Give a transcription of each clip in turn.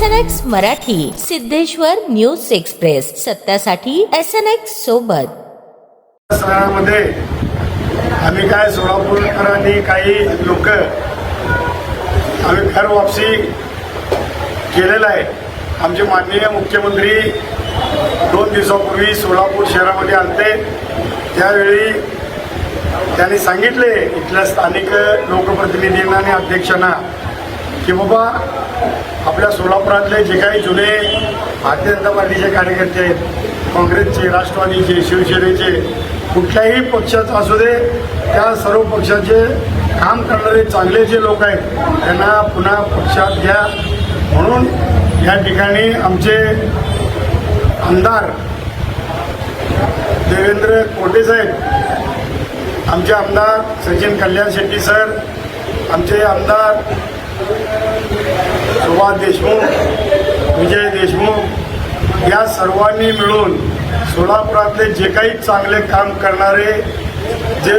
S N X Marathi Siddheshwar news express. सत्यासाठी S N X सोबत. सणामध्ये आम्ही काय सोलापूरकरांनी काही लोक आम्ही घर वापसी केलेलं आहे. आमचे माननीय मुख्यमंत्री दोन दिवसापूर्वी सोलापूर शहरामध्ये आलते. त्यावेळी त्यांनी सांगितले इथल्या स्थानिक लोकप्रतिनिधींना आणि अध्यक्षांना की बाबा आपल्या सोलापुरातले जे काही जुने भारतीय जनता पार्टीचे कार्यकर्ते आहेत काँग्रेसचे राष्ट्रवादीचे शिवसेनेचे कुठल्याही पक्षाचा असू दे त्या सर्व पक्षाचे काम करणारे चांगले जे लोक आहेत त्यांना पुन्हा पक्षात घ्या. म्हणून या ठिकाणी आमचे आमदार देवेंद्र कोटे साहेब आमचे आमदार सचिन कल्याण शेट्टी सर आमचे आमदार सुभाष देशमुख विजय देशमुख या सर्वांनी मिळून सोलापुरातले जे काही चांगले काम करणारे जे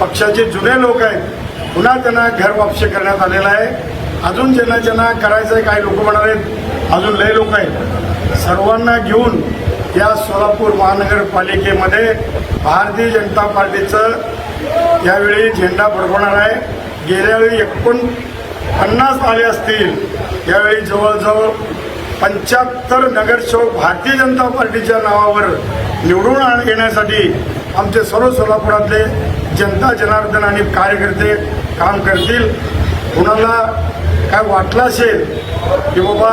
पक्षाचे जुने लोक आहेत पुन्हा त्यांना घर वापसी करण्यात आलेलं आहे. अजून ज्यांना ज्यांना करायचं आहे काही लोक म्हणणार आहेत अजून लय लोक आहेत. सर्वांना घेऊन या सोलापूर महानगरपालिकेमध्ये भारतीय जनता पार्टीचं यावेळी झेंडा फडकवणार आहे. गेल्यावेळी एकूण पन्नास आले असतील यावेळी जवळजवळ पंच्याहत्तर नगरसेवक भारतीय जनता पार्टीच्या नावावर निवडून आण- येण्यासाठी आमचे सर्व सोलापुरातले जनता जनार्दन आणि कार्यकर्ते काम करतील. कुणाला काय वाटलं असेल की बाबा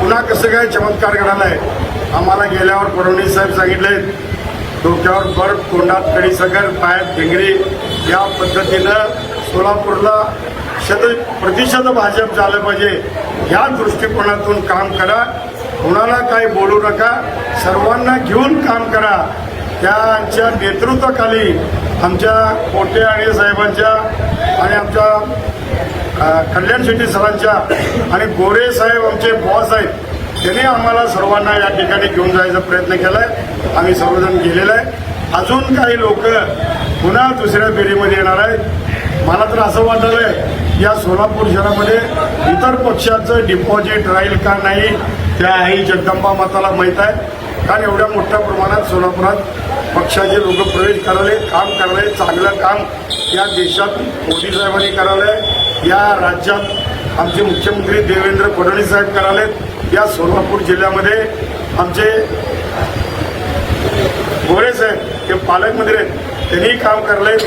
पुन्हा कसं काय चमत्कार घडाला आहे? आम्हाला गेल्यावर फडणवीस साहेब सांगितले डोक्यावर बर्फ तोंडात कडीसगर पायात भिंगरी या पद्धतीनं सोलापूरला शत प्रतिशत भाजप झालं पाहिजे या दृष्टिकोनातून काम करा. कुणाला काही बोलू नका. सर्वांना घेऊन काम करा. त्यांच्या नेतृत्वाखाली आमच्या कोटे आणि साहेबांच्या आणि आमच्या कल्याण शेट्टी सरांच्या आणि गोरे साहेब आमचे बॉस आहेत त्यांनी आम्हाला सर्वांना या ठिकाणी घेऊन जायचा प्रयत्न केलाय. आम्ही सर्वजण गेलेलो आहे. अजून काही लोक पुन्हा दुसऱ्या फेरीमध्ये येणार आहेत. मला तर असं वाटलंय या सोलापूर शहरामध्ये इतर पक्षाचं डिपॉझिट राहील का नाही त्या आई जगदंबा माताला माहीत आहे. कारण एवढ्या मोठ्या प्रमाणात सोलापुरात पक्षाचे लोक प्रवेश कराले काम कराले चांगलं काम या देशात मोदी साहेबांनी करालंय या राज्यात आमचे मुख्यमंत्री देवेंद्र फडणवीस साहेब करालेत या सोलापूर जिल्ह्यामध्ये आमचे गोरे साहेब हे पालकमंत्री आहेत त्यांनी काम करले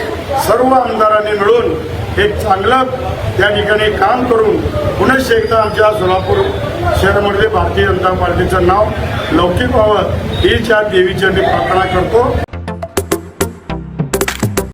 सर्व आमदारांनी मिळून एक चांगलं त्या ठिकाणी काम करून पुनश्च एकदा आमच्या सोलापूर शहरामध्ये भारतीय जनता पार्टीचं नाव लौकिक व्हावं ही त्या देवीची प्रार्थना करतो